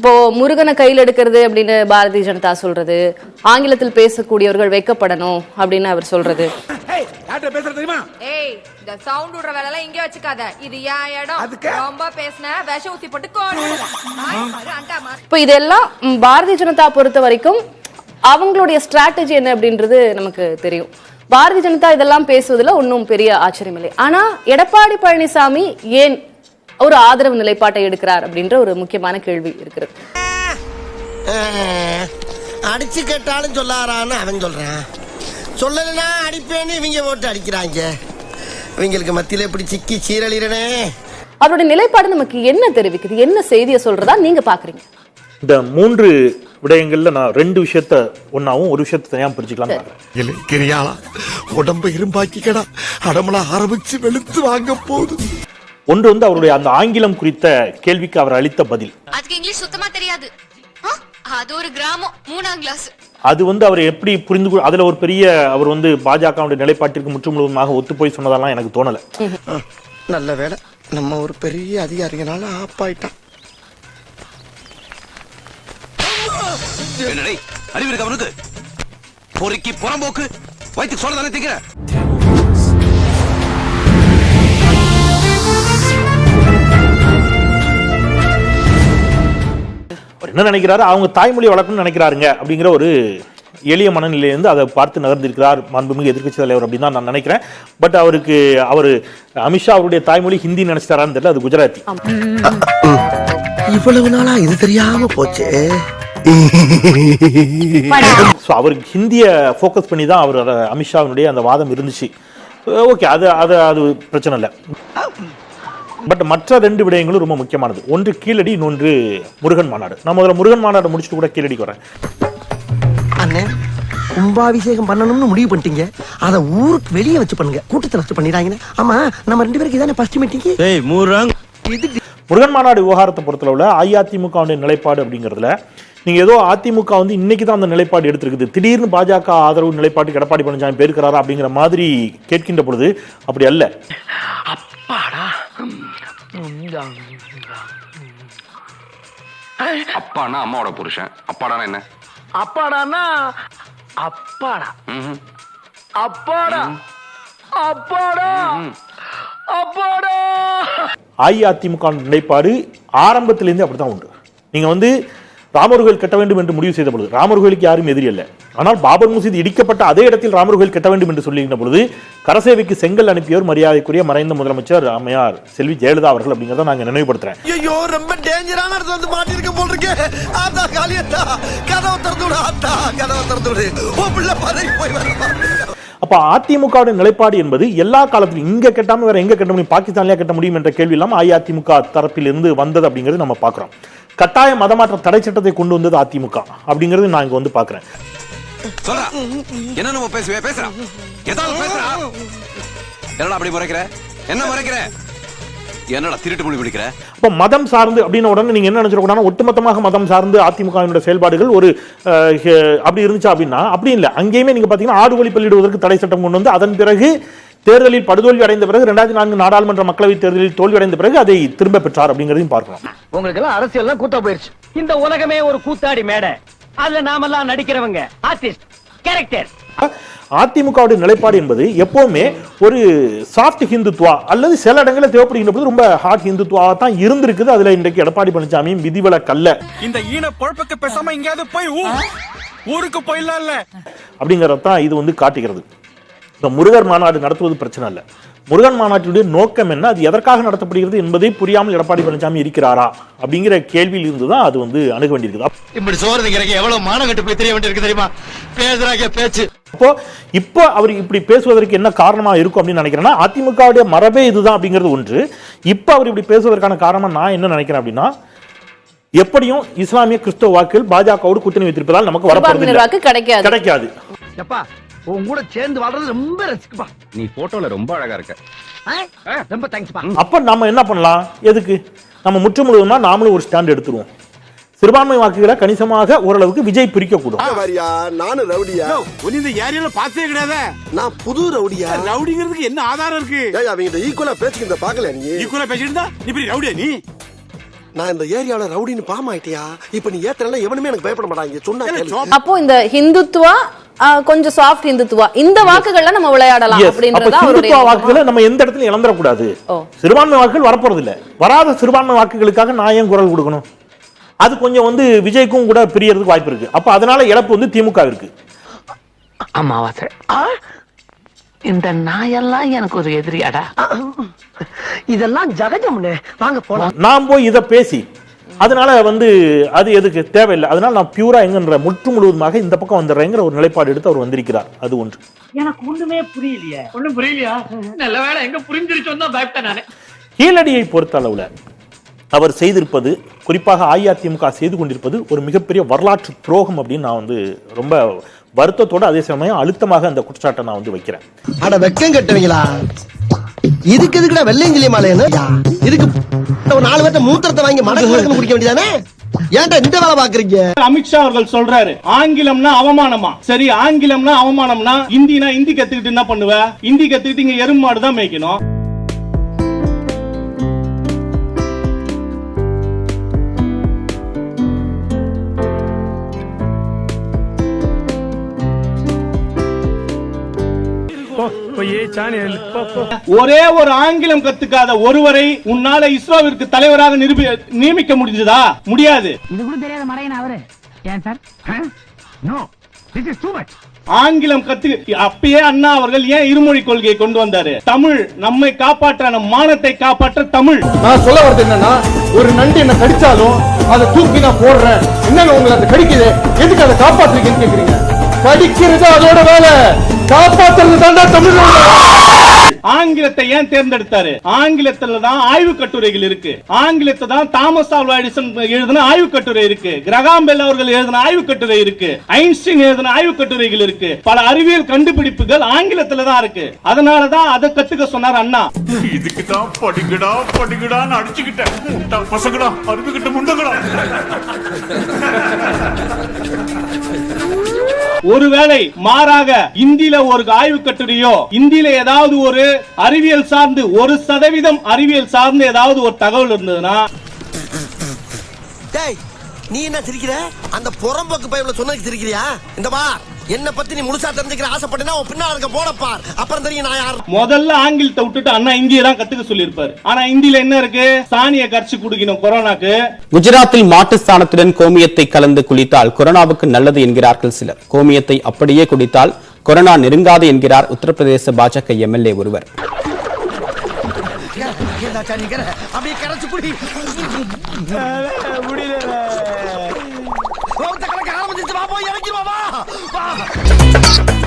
இப்போ முருகனை கையில் எடுக்கிறது அப்படின்னு பாரதிய ஜனதா சொல்றது ஆங்கிலத்தில் பேசக்கூடியவர்கள் வைக்கப்படணும் அப்படின்னு அவர் சொல்றது. யார்கிட்ட பேசுற தெரியுமா? ஏய் இந்த சவுண்ட் விடுற வேலை எல்லாம் இங்க வச்சுக்காத. இது என் இடம்? ரொம்ப பேசின விஷ ஊசி போட்டு இப்போ இதெல்லாம் பாரதிய ஜனதா பொறுத்த வரைக்கும் அவங்களுடைய ஸ்ட்ராட்டஜி என்ன அப்படின்றது நமக்கு தெரியும். பாரதிய ஜனதா இதெல்லாம் பேசுவதில் ஒன்றும் பெரிய ஆச்சரியம் இல்லை ஆனா எடப்பாடி பழனிசாமி ஏன் ஒரு ஆதரவு நிலைப்பாட்டை எடுக்கிறார் அப்படின்ற ஒரு முக்கியமான கேள்வி இருக்கிறது. அடிச்சு கேட்டாலும் சொல்லாரான்னு அவன் சொல்றான். சொல்லலைன்னா அடிப்பேன்னு இவங்க போட்டு அடிக்கிறாங்க. இவங்களுக்கு மத்தியில இப்படி சிக்கி சீரழிறனே? அவருடைய நிலைப்பாடு நமக்கு என்ன தெரிவிக்குது? என்ன செய்தியை சொல்றதா நீங்க பாக்குறீங்க? இந்த மூன்று விடயங்கள்ல நான் ரெண்டு விஷயத்த ஒன்னாவும் ஒரு விஷயத்த தனியா பிரிச்சுக்கலாம் உடம்ப இரும்பாக்கிக்கடா. அடமலா ஆரம்பிச்சு வெளுத்து வாங்க போகுது ஒன்று வந்து அவருடைய அந்த ஆங்கிலம் குறித்த கேள்விக்கு அவர் அளித்த பதில். அதுக்கு இங்கிலீஷ் சுத்தமா தெரியாது. ஆ, அது ஒரு கிராமம் மூணாம் கிளாஸ் அது வந்து அவர் எப்படி புரிந்து கொள்- அதுல ஒரு பெரிய அவர் வந்து பாஜகவுடைய நிலைப்பாட்டிற்கு முற்று முழுவதுமாக ஒத்து போய் சொன்னதெல்லாம் எனக்கு தோணல. நல்ல வேலை. நம்ம ஒரு பெரிய அதிகாரிங்கனால ஆப்பாயிட்டான். என்னடே அறிவு இருக்கு அவனுக்கு பொறுக்கி புறம்போக்கு. வயிற்றுக்கு சொல்ல தானே என்ன நினைக்கிறாரு? அவங்க தாய்மொழி வளர்க்கணும்னு நினைக்கிறாருங்க அப்படிங்கிற ஒரு எளிய மனநிலையிலிருந்து அதை பார்த்து நகர்ந்திருக்கிறார் மாண்புமிகு எதிர்க்கட்சி தலைவர் அப்படின்னு தான் நான் நினைக்கிறேன். பட் அவருக்கு அவர் அமித்ஷா அவருடைய தாய்மொழி ஹிந்தி நினைச்சிட்டாரான்னு தெரியல அது குஜராத்தி. இவ்வளவு நாளா இது தெரியாம போச்சே. ஸோ அவருக்கு ஹிந்தியை ஃபோக்கஸ் பண்ணி தான் அவர் அமித்ஷாவினுடைய அந்த வாதம் இருந்துச்சு. ஓகே அது அது அது பிரச்சனை இல்லை. பட் மற்ற ரெண்டு விடயங்களும் ரொம்ப முக்கியமானது. ஒன்று கீழடி இன்னொன்று முருகன் மாநாடு. நான் முதல்ல முருகன் மாநாடு முடிச்சுட்டு கூட கீழடிக்கு வரேன். அண்ணே கும்பாபிஷேகம் பண்ணணும்னு முடிவு பண்ணிட்டீங்க. அத ஊருக்கு வெளியே வச்சு பண்ணுங்க. கூட்டத்துல வச்சு பண்ணிடாங்கன்னு ஆமா நம்ம ரெண்டு பேருக்கு இதானே ஃபர்ஸ்ட் மீட்டிங் முருகன். மாநாடு விவகாரத்தை பொறுத்தளவுல அஇஅதிமுகவுடைய நிலைப்பாடு அப்படிங்கிறதுல நீங்க ஏதோ அதிமுக வந்து இன்னைக்கு தான் அந்த நிலைப்பாடு எடுத்திருக்குது. திடீர்னு பாஜக ஆதரவு நிலைப்பாட்டுக்கு எடப்பாடி பழனிசாமி போயிருக்கிறாரா அப்படிங்கிற மாதிரி கேட்கின்ற பொழுது அப்படி அல்ல. அப்பான்னா அம்மாவோட புருஷன். அப்பாடானா என்ன? அப்பாடான்னா அப்பாடா. அப்பாடா. அப்பாடா. அப்பாடா. அஇஅதிமுக நிலைப்பாடு ஆரம்பத்திலேருந்து அப்படித்தான் உண்டு. நீங்க வந்து ராமர் கோயில் கட்ட வேண்டும் என்று முடிவு செய்த பொழுது ராமர் கோயிலுக்கு யாரும் எதிரி அல்ல. ஆனால் பாபர் மசூதி இடிக்கப்பட்ட அதே இடத்தில் ராமர் கோயில் கட்ட வேண்டும் என்று சொல்லுகின்ற பொழுது கரசேவைக்கு செங்கல் அனுப்பியோர் மரியாதைக்குரிய மறைந்த முதலமைச்சர் அம்மையார் செல்வி ஜெயலலிதா அவர்கள் அப்படிங்கிறத நாங்க நினைவுபடுத்துறேன். ஐயோ ரொம்ப டேஞ்சரான இடத்துல வந்து மாட்டிருக்க போல் இருக்கே ஆத்தா. காளியத்தா கதவை திறந்து விடு ஆத்தா. கதவை திறந்து விடு. ஓ பிள்ளை பதவி போய் வர அப்ப அதிமுகவுடைய நிலைப்பாடு என்பது எல்லா காலத்திலும் இங்க கட்டாம வேற எங்க கட்ட முடியும்? பாகிஸ்தான்லயா கட்ட முடியும் என்ற கேள்வி இல்லாம அஇஅதிமுக தரப்பிலிருந்து வந்தது அப்படிங்கிறது நம்ம பார்க்கிறோம். கட்டாய மதமாற்ற தடை சட்டத்தை கொண்டு வந்தது அதிமுக. அப்படிங்கிறது நான் இங்க வந்து பாக்குறேன். சொல்றா. என்ன நம்ம பேசுவே? பேசுறா. ஏதாவது பேசுறா. என்னடா அப்படி முறைக்கிற? என்ன முறைக்கிற? என்னடா திருட்டு மொழி பிடிக்கிற அப்போ மதம் சார்ந்து அப்படின்னு உடனே நீங்க என்ன நினைச்சிருக்கூடாது ஒட்டுமொத்தமாக மதம் சார்ந்து அதிமுகவினுடைய செயல்பாடுகள் ஒரு அப்படி இருந்துச்சா அப்படின்னா அப்படி இல்லை. அங்கேயுமே நீங்க பாத்தீங்கன்னா ஆடு ஒலி பள்ளியிடுவதற்கு தடை சட்டம் கொண்டு வந்து அதன் பிறகு தேர்தலில் படுதோல்வி அடைந்த பிறகு ரெண்டாயிரத்தி நான்கு நாடாளுமன்ற மக்களவைத் தேர்தலில் தோல்வி அடைந்த பிறகு அதை திரும்ப பெற்றார் அப்படிங்கிறதையும் பார்க்கலாம் உங்களுக்கு எல்லாம் அரசியல் கூத்தா போயிருச்சு. இந்த உலகமே ஒரு கூத்தாடி மேடை. அதுல நாமெல்லாம் நடிக்கிறவங்க ஆர்டிஸ்ட் கேரக்டர் அதிமுகவுடைய நிலைப்பாடு என்பது எப்பவுமே ஒரு சாஃப்ட் ஹிந்துத்வா அல்லது சில இடங்களில் தேவைப்படுகின்ற போது ரொம்ப ஹார்ட் ஹிந்துத்வா தான் இருந்திருக்குது. அதுல இன்றைக்கு எடப்பாடி பழனிசாமியும் விதிவிலக்கல்ல. இந்த ஈன பொழப்புக்கு பேசாம எங்கேயாவது போய் ஊருக்கு போயிடலாம்ல. அப்படிங்கறத தான் இது வந்து காட்டுகிறது. இந்த முருகர் மாநாடு நடத்துவது பிரச்சனை இல்ல. முருகன் மாநாட்டினுடைய நோக்கம் என்ன? அது எதற்காக நடத்தப்படுகிறது என்பதை புரியாமல் எடப்பாடி பழனிசாமி இருக்கிறாரா? அப்படிங்கிற கேள்வியில் இருந்து தான் அது வந்து அணுக வேண்டியிருக்குது. இப்படி சோறு திங்கிறக்கு எவ்வளவு மானகட்டு போய் தெரிய வேண்டியிருக்கு தெரியுமா? பேசுறாங்க பேச்சு. அப்போ இப்போ அவர் இப்படி பேசுவதற்கு என்ன காரணமா இருக்கும் அப்படின்னு நினைக்கிறேன்னா அதிமுகவுடைய மரபே இதுதான் அப்படிங்கிறது ஒன்று. இப்போ அவர் இப்படி பேசுவதற்கான காரணமா நான் என்ன நினைக்கிறேன் அப்படின்னா எப்படியும் இஸ்லாமிய கிறிஸ்தவ வாக்குகள் பாஜகவோடு கூட்டணி வைத்திருப்பதால் நமக்கு வரப்போறது கிடைக்காது. கிடைக்காது. எப்பா உன் கூட சேர்ந்து வாழ்றது ரொம்ப ரசிக்குப்பா. நீ போட்டோல ரொம்ப அழகா இருக்க. ரொம்ப தேங்க்ஸ்ப்பா. அப்ப நம்ம என்ன பண்ணலாம்? எதுக்கு? நம்ம முற்று முழுவதுமா நாமளும் ஒரு ஸ்டாண்ட் எடுத்துருவோம். சிறுபான்மை வாக்குகளை கணிசமாக ஓரளவுக்கு விஜய் பிரிக்கக்கூடும். வரியா? நானும் ரவுடியா? உன் இந்த ஏரியால பார்த்தே கிடையாது. நான் புது ரவுடியா? ரவுடிங்கிறதுக்கு என்ன ஆதாரம் இருக்கு? ஏய் அவங்க ஈக்குவலா பேசிக்கிறத பாக்கல நீ? ஈக்குவலா பேசிட்டு நீ இப்படி ரவுடியா நீ? நான் இந்த ஏரியால ரவுடின்னு பாம் ஆயிட்டியா இப்ப நீ ஏத்தனால எவனுமே எனக்கு பயப்பட மாட்டாங்க. சொன்னா. அப்போ இந்த ஹிந்துத்துவா கொஞ்சம் சாஃப்ட் ஹிந்துத்துவா இந்த வாக்குகள்ல நம்ம விளையாடலாம் அப்படின்றதா வாக்குகளை நம்ம எந்த இடத்துல இழந்துடக்கூடாது. ஓ. சிறுபான்மை வாக்குகள் வரப்போறது இல்ல வராத சிறுபான்மை வாக்குகளுக்காக நான் ஏன் குரல் கொடுக்கணும்? அது கொஞ்சம் வந்து விஜய்க்கும் கூட பிரியறதுக்கு வாய்ப்பு இருக்கு. அப்ப அதனால இழப்பு வந்து திமுக இருக்கு. அமாவாசை. இந்த நாயெல்லாம் எனக்கு ஒரு எதிரியாடா. இதெல்லாம் ஜகஜம்னு. வாங்க போலாம். நான் போய் இதை பேசி அதனால வந்து அது எதுக்கு? தேவையில்லை. அதனால நான் பியூரா எங்கன்ற முற்று முழுவதுமாக இந்த பக்கம் வந்துடுறேங்கிற ஒரு நிலைப்பாடு எடுத்து அவர் வந்திருக்கிறார். அது ஒன்று. எனக்கு ஒண்ணுமே புரியலையே. ஒண்ணும் புரியலையா? நல்ல வேளை எங்க புரிஞ்சிருச்சோன்னு தான் பயப்பட்டேன் நானு. கீழடியை பொறுத்த அளவுல அவர் செய்திருப்பது குறிப்பாக அஇஅதிமுக செய்து கொண்டிருப்பது ஒரு மிகப்பெரிய வரலாற்று துரோகம் அப்படின்னு நான் வந்து ரொம்ப வருத்தத்தோட அதே சமயம் அழுத்தமாக அந்த குற்றச்சாட்டை நான் வந்து வைக்கிறேன். அட வெக்கம் கட்டுவீங்களா? இதுக்கு எதுக்குடா வெள்ளையங்கிலி மாலையன்னு இதுக்கு ஒரு நாலு பேர்த்த மூத்திரத்தை வாங்கி மடக்கு மடக்கு குடிக்க வேண்டியதானே? ஏன்டா இந்த வேலை பாக்குறீங்க? அமித்ஷா அவர்கள் சொல்றாரு ஆங்கிலம்னா அவமானமா? சரி ஆங்கிலம்னா அவமானம்னா இந்தினா இந்தி கத்துக்கிட்டு என்ன பண்ணுவ? இந்தி கத்துக்கிட்டு இங்க எருமாடு தான் மேய்க்கணும். ஒரே ஒரு ஆங்கிலம் கத்துக்காத ஒருவரை உன்னால இஸ்ரோவிற்கு தலைவராக நிரூபி நியமிக்க முடிஞ்சதா? முடியாது. இது கூட தெரியாத மடையன் அவரு? ஏன் sir? No this is too much ஆங்கிலம் கத்து அப்பயே அண்ணா அவர்கள் ஏன் இருமொழி கொள்கையை கொண்டு வந்தாரு? தமிழ் நம்மை காப்பாற்ற நம் மானத்தை காப்பாற்ற தமிழ். நான் சொல்ல வரது என்னன்னா ஒரு நண்டு என்ன கடிச்சாலும் அதை தூக்கி நான் போடுறேன். என்னங்க உங்களை அதை கடிக்குது? எதுக்கு அதை காப்பாத்துறீங்கன்னு கேக்குறீங்க? கடிக்கிறது அதோட வேலை. காப்பாத்துறது தாண்டா தமிழ் ஆங்கிலத்தை ஏன் தேர்ந்தெடுத்தாரு? ஆங்கிலத்துல தான் ஆய்வு கட்டுரைகள் இருக்கு. ஆங்கிலத்தை தான் தாமஸ் ஆல்வா எடிசன் எழுதின ஆய்வு கட்டுரை இருக்கு. கிரகாம் பெல் அவர்கள் எழுதின ஆய்வு கட்டுரை இருக்கு. ஐன்ஸ்டீன் எழுதின ஆய்வு கட்டுரைகள் இருக்கு. பல அறிவியல் கண்டுபிடிப்புகள் ஆங்கிலத்துல தான் இருக்கு. அதனால தான் அதை கத்துக்க சொன்னார் அண்ணா. இதுக்கு தான் படிங்கடா படிங்கடான்னு அடிச்சுக்கிட்டேன். பசங்கடா அருந்துகிட்ட முண்டங்கடா. ஒருவேளை மாறாக இந்தியில ஒரு ஆய்வு கட்டுரையோ இந்தியில ஏதாவது ஒரு அறிவியல் சார்ந்து ஒரு சதவீதம் அறிவியல் சார்ந்து ஏதாவது ஒரு தகவல் இருந்ததுன்னா? நீ என்ன சிரிக்கிற? அந்த புறம்போக்கு பயவுல சொன்னதுக்கு சிரிக்கிறியா? இந்த பா என்ன பத்தி நீ முழுசா தெரிஞ்சுக்கிற ஆசைப்பட்டேன்னா உன் பின்னால இருக்க பார். அப்புறம் தெரியும் நான் யார்? முதல்ல ஆங்கிலத்தை விட்டுட்டு அண்ணா இந்தியை தான் கத்துக்க சொல்லியிருப்பாரு. ஆனா இந்தியில என்ன இருக்கு? சாணியை கரைச்சு குடிக்கணும் கொரோனாக்கு. குஜராத்தில் மாட்டு சாணத்துடன் கோமியத்தை கலந்து குளித்தால் கொரோனாவுக்கு நல்லது என்கிறார்கள் சிலர். கோமியத்தை அப்படியே குடித்தால் கொரோனா நெருங்காது என்கிறார் உத்தரப்பிரதேச பாஜக எம்எல்ஏ ஒருவர். அப்படியே கரைச்சு குடி. முடியல.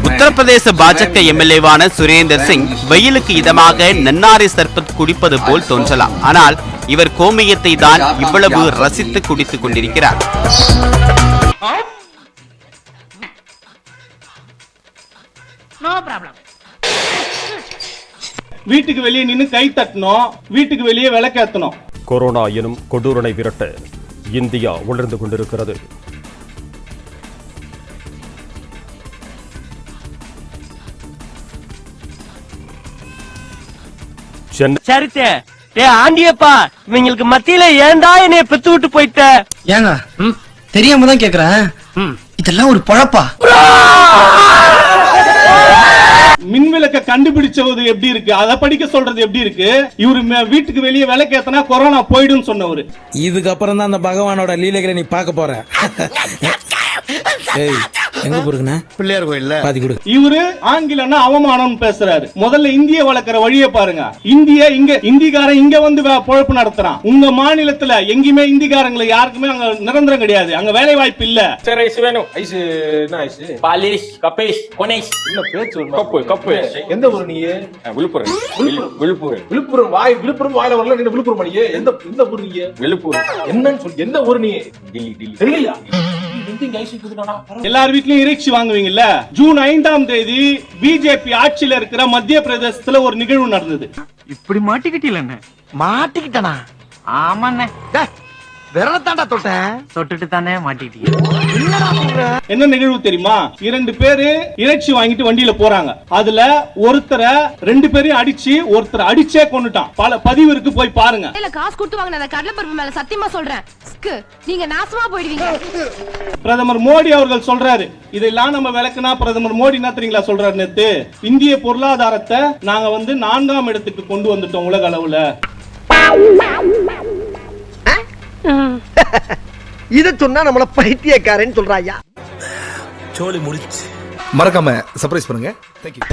உத்தரப்பிரதேச பாஜக எம்எல்ஏவான சுரேந்தர் சிங் வெயிலுக்கு இதமாக நன்னாரி சர்பத் குடிப்பது போல் தோன்றலாம். ஆனால் இவர் கோமியத்தை தான் இவ்வளவு ரசித்து குடித்துக் கொண்டிருக்கிறார். நோ ப்ராப்ளம் வீட்டுக்கு வெளியே நின்னு கை தட்டணும். வீட்டுக்கு வெளியே விளக்கேத்தணும். கொரோனா எனும் கொடூரனை விரட்ட இந்தியா உணர்ந்து கொண்டிருக்கிறது. சரித்தே. டே ஆண்டியப்பா இவங்களுக்கு மத்தியில ஏன்டா என்னைய பெத்து விட்டு போயிட்ட? ஏங்க தெரியாம தான் கேக்குறேன். இதெல்லாம் ஒரு பழப்பா? மின்விளக்க கண்டுபிடிச்சது எப்படி இருக்கு? அதை படிக்க சொல்றது எப்படி இருக்கு? இவரு ம- வீட்டுக்கு வெளியே விளக்கேத்தனா கொரோனா போயிடும் சொன்னவரு. இதுக்கப்புறம் தான் அந்த பகவானோட லீலைகளை நீ பார்க்க போற. ஏய் எங்க போறீங்கண்ணா பிள்ளையார் கோயில்ல. பாதி கொடு. இவரு ஆங்கிலம்னா அவமானம் பேசுறாரு. முதல்ல இந்திய வளர்க்கிற வழியை பாருங்க. இந்திய இங்க இந்திக்காரன் இங்க வந்து பொழப்பு நடத்துறான். உங்க மாநிலத்துல எங்கேயுமே இந்திக்காரங்களை யாருக்குமே அங்க நிரந்தரம் கிடையாது. அங்க வேலை வாய்ப்பு இல்ல. சரி ஐஸ் வேணும் ஐஸ் என்ன ஐஸ் பாலிஷ் கப்பேஷ் கொனேஷ். என்ன பேச்சு கப்பு கப்பு. எந்த ஊர் நீ விழுப்புரம். விழுப்புரம். விழுப்புரம். வாய் விழுப்புரம் வாயில வரல நீ விழுப்புரம் நீ எந்த எந்த ஊர் நீ விழுப்புரம். என்னன்னு சொல்லி எந்த ஊர் நீ? டெல்லி டெல்லி. டெல்லியா எல்லார் வீட்லயும் இறைச்சி வாங்குவீங்கல்ல? ஜூன் ஐந்தாம் தேதி பிஜேபி ஆட்சியில இருக்கிற மத்திய பிரதேசத்துல ஒரு நிகழ்வு நடந்தது. இப்படி மாட்டிக்கிட்டீல மாட்டிக்கிட்டனா? ஆமாண்ணே. விரலத்தாண்டா தொட்டேன் தொட்டுட்டு தானே மாட்டிட்டீங்க என்ன நிகழ்வு தெரியுமா? இரண்டு பேரு இறைச்சி வாங்கிட்டு வண்டியில போறாங்க. அதுல ஒருத்தரை ரெண்டு பேரையும் அடிச்சு ஒருத்தர் அடிச்சே கொண்டுட்டான் பல பதிவு இருக்கு போய் பாருங்க. இல்ல காசு கொடுத்து வாங்கின அந்த கடலைப்பருப்பு மேல சத்தியமா சொல்றேன். நீங்க நாசமா போயிடுவீங்க. பிரதமர் மோடி அவர்கள் சொல்றாரு. இதெல்லாம் நம்ம விளக்குனா பிரதமர் மோடி என்ன தெரியுங்களா சொல்றாரு நேத்து? இந்திய பொருளாதாரத்தை நாங்க வந்து நான்காம் இடத்துக்கு கொண்டு வந்துட்டோம் உலக அளவுல. இத சொன்னா நம்மள பைத்தியக்காரன்னு சொல்றாயா? சோலி முடிச்சு. மறக்காம சர்ப்ரைஸ் பண்ணுங்க. தேங்க்யூ